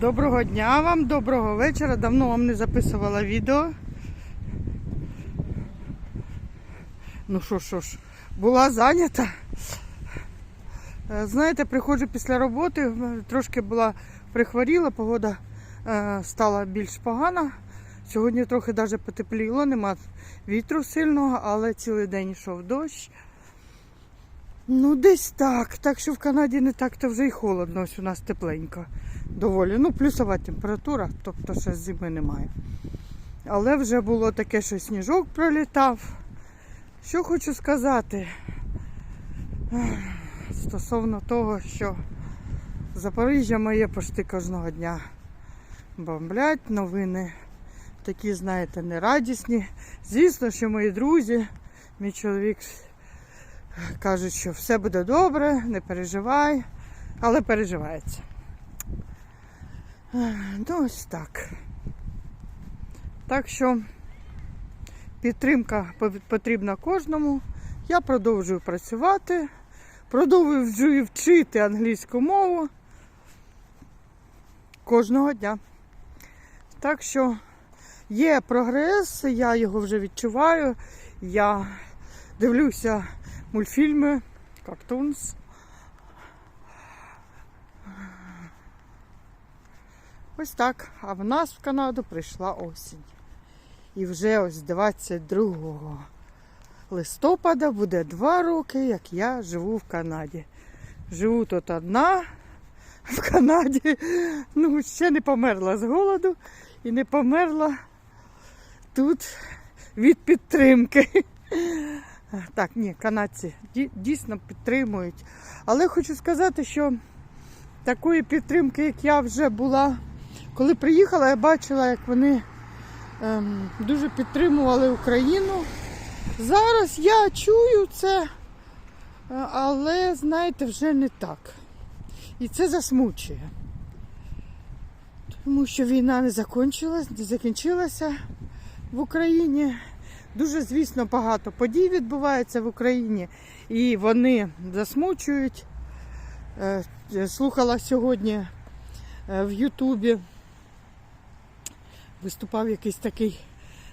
Доброго дня вам, доброго вечора. Давно вам не записувала відео. Ну що що ж, була зайнята. Е, Знаєте, приходжу після роботи, трошки була прихворіла, погода е, стала більш погана. Сьогодні трохи навіть потепліло, нема вітру сильного, але цілий день йшов дощ. Ну, десь так. Так що в Канаді не так-то вже й холодно, ось у нас тепленько. Доволі. Ну, плюсова температура, тобто ще зими немає. Але вже було таке, що сніжок пролітав. Що хочу сказати стосовно того, що Запоріжжя моє почти кожного дня бомблять новини. Такі, знаєте, нерадісні. Звісно, що мої друзі, мій чоловік кажуть, що все буде добре, не переживай, але переживається. Ну, ось так. Так що підтримка потрібна кожному. Я продовжую працювати, продовжую вчити англійську мову кожного дня. Так що є прогрес, я його вже відчуваю. Я дивлюся мультфільми, картунс. Ось так. А в нас в Канаду прийшла осінь. І вже ось 22 листопада буде два роки, як я живу в Канаді. Живу тут одна в Канаді. Ну, ще не померла з голоду і не померла тут від підтримки. Так, ні, канадці дійсно підтримують. Але хочу сказати, що такої підтримки, як я вже була, коли приїхала, я бачила, як вони ем, дуже підтримували Україну. Зараз я чую це, е, але, знаєте, вже не так. І це засмучує. Тому що війна не закінчилась, не закінчилася в Україні. Дуже, звісно, багато подій відбувається в Україні, і вони засмучують. Е, Слухала сьогодні е, в Ютубі. Виступав якийсь такий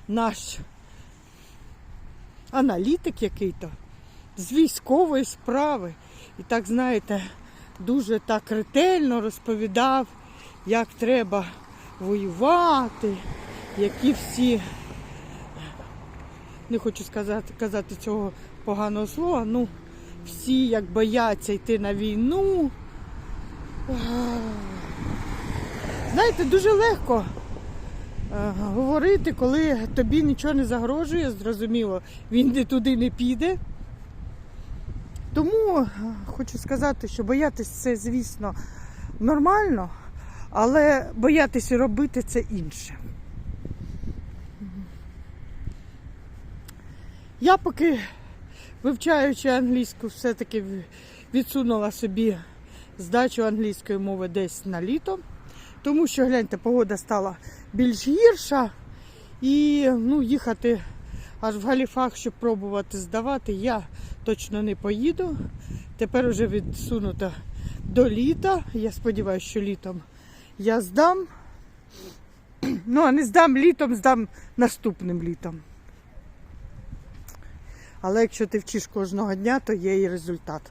наш аналітик який-то з військової справи. І так, знаєте, дуже так ретельно розповідав, як треба воювати, які всі, не хочу сказати, казати цього поганого слова, ну, всі як бояться йти на війну. Знаєте, дуже легко е, говорити, коли тобі нічого не загрожує, зрозуміло, він не туди не піде. Тому е, хочу сказати, що боятись це, звісно, нормально, але боятися робити це інше. Я поки вивчаючи англійську, все-таки відсунула собі здачу англійської мови десь на літо. Тому що, гляньте, погода стала більш гірша. І ну, їхати аж в Галіфах, щоб пробувати здавати, я точно не поїду. Тепер вже відсунуто до літа. Я сподіваюся, що літом я здам. Ну, а не здам літом, здам наступним літом. Але якщо ти вчиш кожного дня, то є і результат.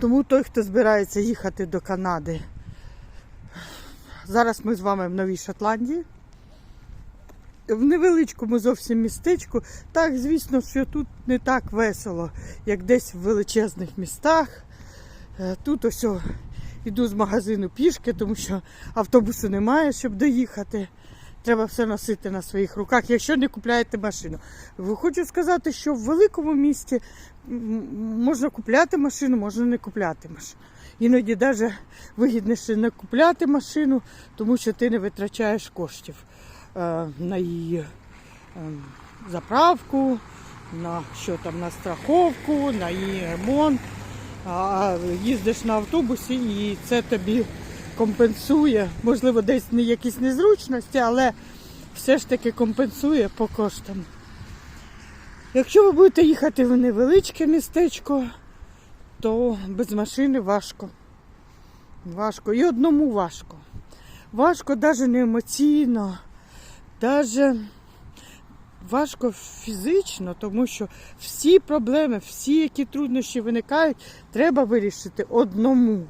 Тому той, хто збирається їхати до Канади, зараз ми з вами в Новій Шотландії. В невеличкому зовсім містечку. Так, звісно, що тут не так весело, як десь в величезних містах. Е, Тут ось іду з магазину пішки, тому що автобусу немає, щоб доїхати. Треба все носити на своїх руках, якщо не купляєте машину. Хочу сказати, що в великому місті можна купляти машину, можна не купляти машину. Іноді навіть вигідніше не купляти машину, тому що ти не витрачаєш коштів е, на її е, заправку, на що там на страховку, на її ремонт. А їздиш на автобусі і це тобі компенсує, можливо, десь не якісь незручності, але все ж таки компенсує по коштам. Якщо ви будете їхати в невеличке містечко, то без машини важко. Важко. І одному важко. важко навіть не емоційно, навіть важко фізично, тому що всі проблеми, всі, які труднощі виникають, треба вирішити одному.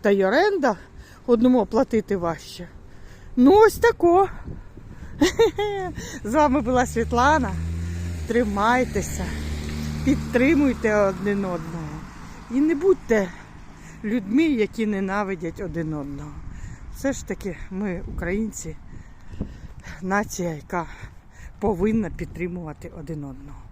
Та й оренда одному оплатити важче. Ну, ось тако. З вами була Світлана. Тримайтеся, підтримуйте один одного. І не будьте людьми, які ненавидять один одного. Все ж таки, ми, українці, нація, яка повинна підтримувати один одного.